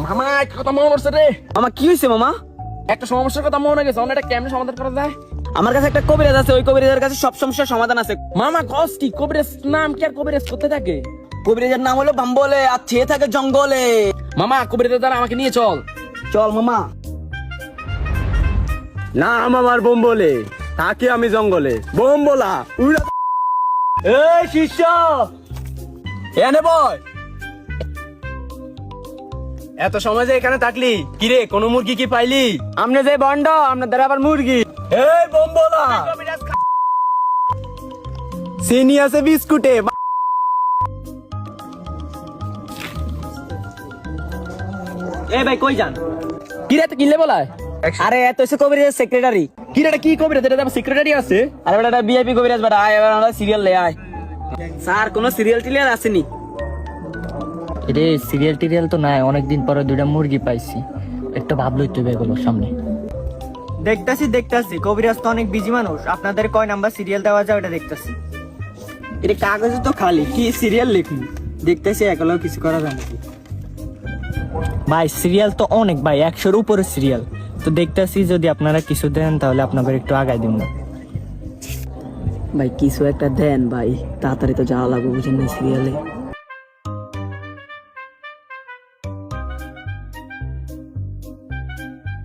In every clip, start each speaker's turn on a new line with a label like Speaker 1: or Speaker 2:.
Speaker 1: মামা একটা কথা মনে পড়ছে রে।
Speaker 2: মামা কি হয়েছে মামা?
Speaker 1: একটা সমস্যার কথা মনে গেছে অন্য এটা কেমনে সমাধান করা যায়?
Speaker 2: আমার কাছে একটা কবিরাজ আছে ওই কবিরাজের কাছে সব সমস্যার সমাধান আছে।
Speaker 1: মামা কস কি কবিরাজ নাম কি আর কবিরাজ করতে থাকে?
Speaker 2: কবিরাজের নাম হলো বাম্বলে আর ছেয়ে থাকে জঙ্গলে।
Speaker 1: মামা কবিরাজের দ্বারা আমাকে নিয়ে চল।
Speaker 2: চল মামা।
Speaker 3: নাম আমার বোম্বলে। থাকি আমি জঙ্গলে। বোম্বলা উড়া এই শিষ্য! এনে বয়। এত সময় যে এখানে থাকলি? কিরে কোন মুরগি কি পাইলি? আমনে যে বন্ড আপনাদের আবার মুরগি। এই বোম্বলা! চিনি আছে বিস্কুটে।
Speaker 2: এ ভাই কই যান?
Speaker 1: কিনলে বলায়?
Speaker 2: আরে এত সেক্রেটারি
Speaker 1: কি এটা কি কবিরাজ? এটা সিক্রেটারি আছে।
Speaker 2: আরে বিআইপি কবিরাজ বেটা আয় এবার আমরা সিরিয়াল লে আয়। স্যার কোনো সিরিয়াল টিরিয়াল আসেনি।
Speaker 4: রে সিরিয়াল টিরিয়াল তো নাই অনেকদিন পরে দুইটা মুরগি পাইছি। একটা ভাবলই তো এগুলো সামনে।
Speaker 5: দেখতাছি দেখতাছি কবিরাজ তো অনেক বিজি মানুষ আপনাদের কয় নাম্বার সিরিয়াল দেওয়া যায় ওটা দেখতাছি।
Speaker 2: এটা কাগজে তো খালি কি সিরিয়াল লিখুন দেখতেছি একলাও কিছু করা যায় নাকি?
Speaker 5: ভাই সিরিয়াল তো অনেক ভাই একশোর উপরে সিরিয়াল তো দেখতাছি যদি আপনারা কিছু দেন তাহলে আপনাদের একটু আগাই দিব।
Speaker 2: ভাই কিছু একটা দেন ভাই তাড়াতাড়ি তো যাওয়া লাগবে বুঝেন না সিরিয়ালে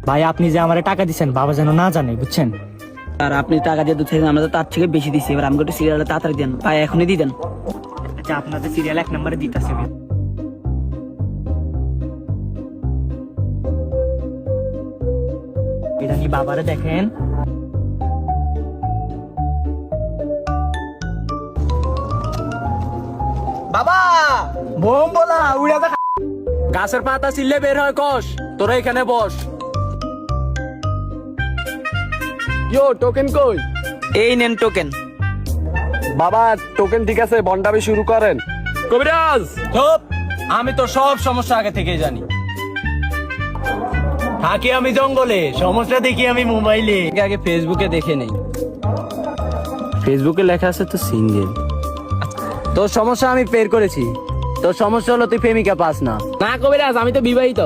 Speaker 5: ভাই আপনি যে আমারে টাকা দিচ্ছেন বাবা যেন না জানে বুঝছেন?
Speaker 2: আর আপনি টাকা দিয়ে দুধ আমরা তো তার থেকে বেশি দিচ্ছি এবার আমাকে একটু সিরিয়ালটা তাড়াতাড়ি দেন। ভাই এখনই দিয়ে দেন।
Speaker 5: আচ্ছা আপনাদের সিরিয়াল এক নম্বরে দিতেছে এটা নিয়ে বাবারে দেখেন?
Speaker 3: বাবা বোম্বলা উড়া দেখা গাছের পাতা ছিললে বের হয় কষ। তোরা এখানে বস। ইয়ো টোকেন কই?
Speaker 2: এই নেন টোকেন
Speaker 3: বাবা টোকেন ঠিক আছে বন্ডাবি শুরু করেন। কবিরাজ! আমি তো সব সমস্যা আগে থেকেই জানি। থাকি আমি জঙ্গলে সমস্যা দেখি আমি মোবাইলে।
Speaker 2: আগে ফেসবুকে দেখে নেই।
Speaker 3: ফেসবুকে লেখা আছে তো সিঙ্গেল তোর সমস্যা আমি বের করেছি। তোর সমস্যা হলো তুই প্রেমিকা পাস না।
Speaker 1: না কবিরাজ আমি তো বিবাহিত।